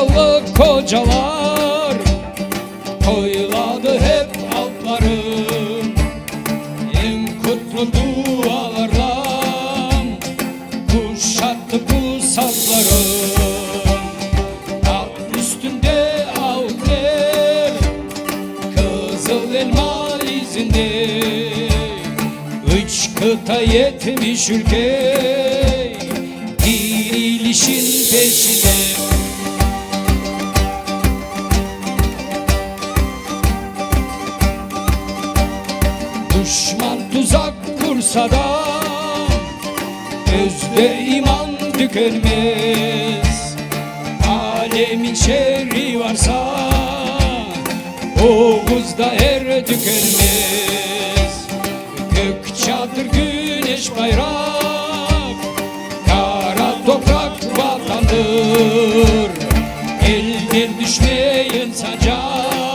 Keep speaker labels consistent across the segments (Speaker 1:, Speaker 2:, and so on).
Speaker 1: Amerikalı kocalar Koyladı hep altları En kutlu dualarla Kuşattı bu sazları Alt üstünde avler Kızıl elma izinde Üç kıta yetmiş ülke Dirilişin peşinde Düşman tuzak kursa da Özde iman tükenmez. Alemin şerri varsa Oğuzda er tükenmez. Gök çadır güneş bayrak Kara toprak vatandır. Elden düşmeyen sancak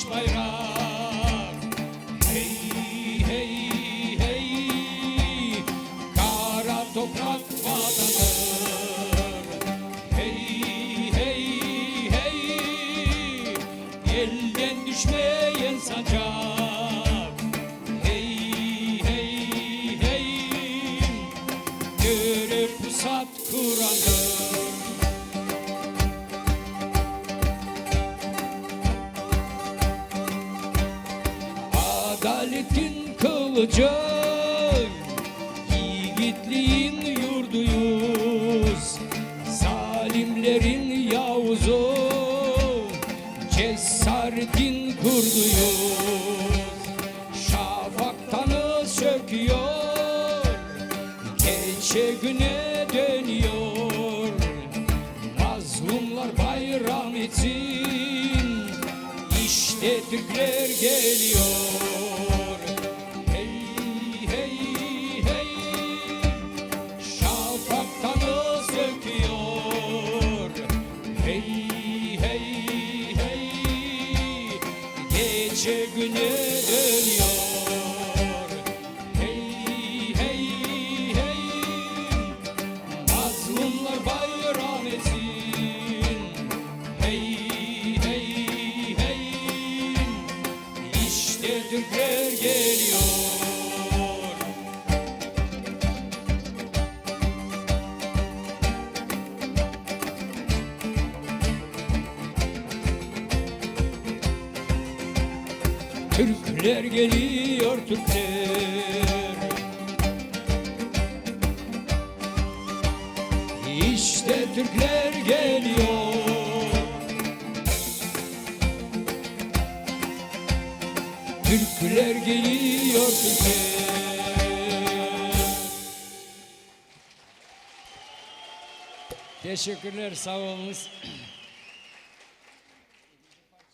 Speaker 1: güneş bayrak. Hey hey hey. Kara toprak vatandır Hey hey hey. Elden düşmeyen sancak. Hey hey hey. Görev pusat Kur'an'dır Adaletin kılıcı Yiğitliğin yurduyuz. Zalimlerin yavuzu Cesaretin kurduyuz. Şafaktanı söküyor Gece güne Türkler geliyor. Hey hey hey. Şafaktanı söküyor Hey hey hey. Gece güne dönüyor Türkler geliyor. Türkler geliyor Türkler. İşte Türkler geliyor Türkler geliyor Türkler Teşekkürler sağ olunuz.